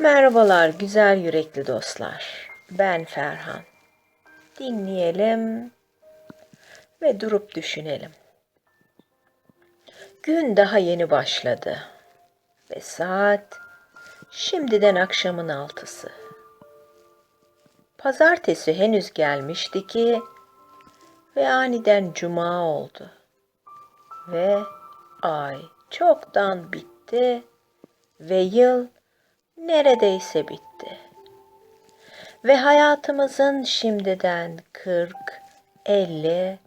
Merhabalar güzel yürekli dostlar. Ben Ferhan. Dinleyelim ve durup düşünelim. Gün daha yeni başladı ve saat şimdiden akşamın altısı. Pazartesi henüz gelmişti ki ve aniden cuma oldu. Ve ay çoktan bitti ve yıl neredeyse bitti. Ve hayatımızın şimdiden 40, 50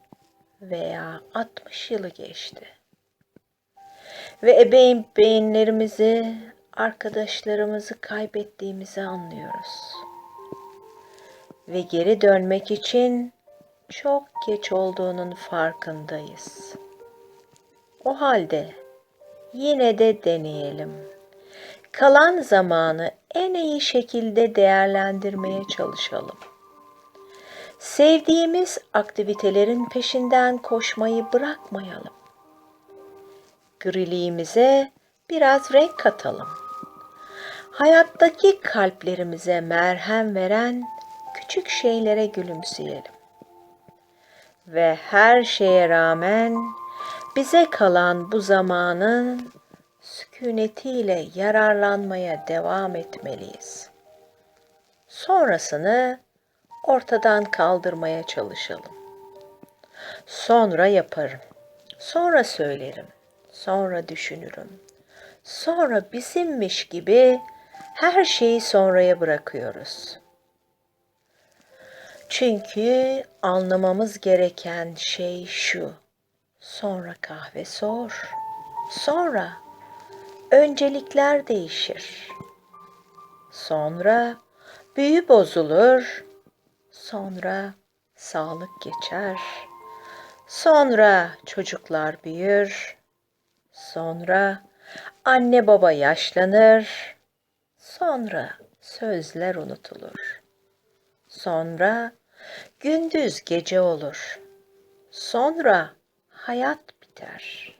veya 60 yılı geçti. Ve ebeğin beyinlerimizi, arkadaşlarımızı kaybettiğimizi anlıyoruz. Ve geri dönmek için çok geç olduğunun farkındayız. O halde yine de deneyelim. Kalan zamanı en iyi şekilde değerlendirmeye çalışalım. Sevdiğimiz aktivitelerin peşinden koşmayı bırakmayalım. Griliğimize biraz renk katalım. Hayattaki kalplerimize merhem veren küçük şeylere gülümseyelim. Ve her şeye rağmen bize kalan bu zamanın sükunetiyle yararlanmaya devam etmeliyiz. Sonrasını ortadan kaldırmaya çalışalım. Sonra yaparım. Sonra söylerim. Sonra düşünürüm. Sonra bizimmiş gibi her şeyi sonraya bırakıyoruz. Çünkü anlamamız gereken şey şu. Sonra kahve soğur. Sonra öncelikler değişir. Sonra büyü bozulur. Sonra sağlık geçer. Sonra çocuklar büyür. Sonra anne baba yaşlanır. Sonra sözler unutulur. Sonra gündüz gece olur. Sonra hayat biter.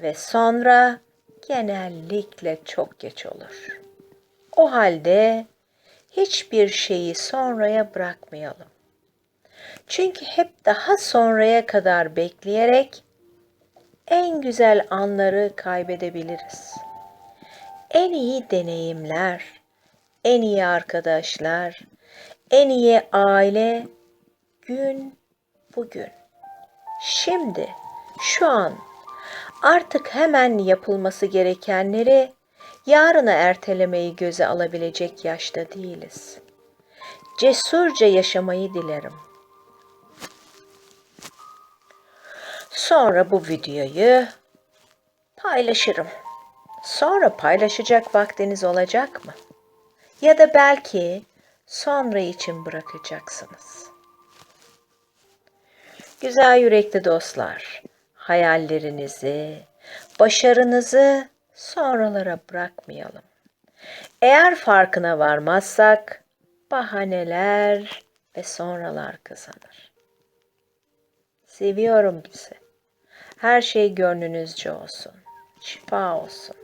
Ve sonra genellikle çok geç olur. O halde hiçbir şeyi sonraya bırakmayalım. Çünkü hep daha sonraya kadar bekleyerek en güzel anları kaybedebiliriz. En iyi deneyimler, en iyi arkadaşlar, en iyi aile gün bugün. Şimdi, şu an artık hemen yapılması gerekenleri yarına ertelemeyi göze alabilecek yaşta değiliz. Cesurca yaşamayı dilerim. Sonra bu videoyu paylaşırım. Sonra paylaşacak vaktiniz olacak mı? Ya da belki sonra için bırakacaksınız. Güzel yürekli dostlar, hayallerinizi, başarınızı sonralara bırakmayalım. Eğer farkına varmazsak bahaneler ve sonralar kazanır. Seviyorum bizi. Her şey gönlünüzce olsun. Şifa olsun.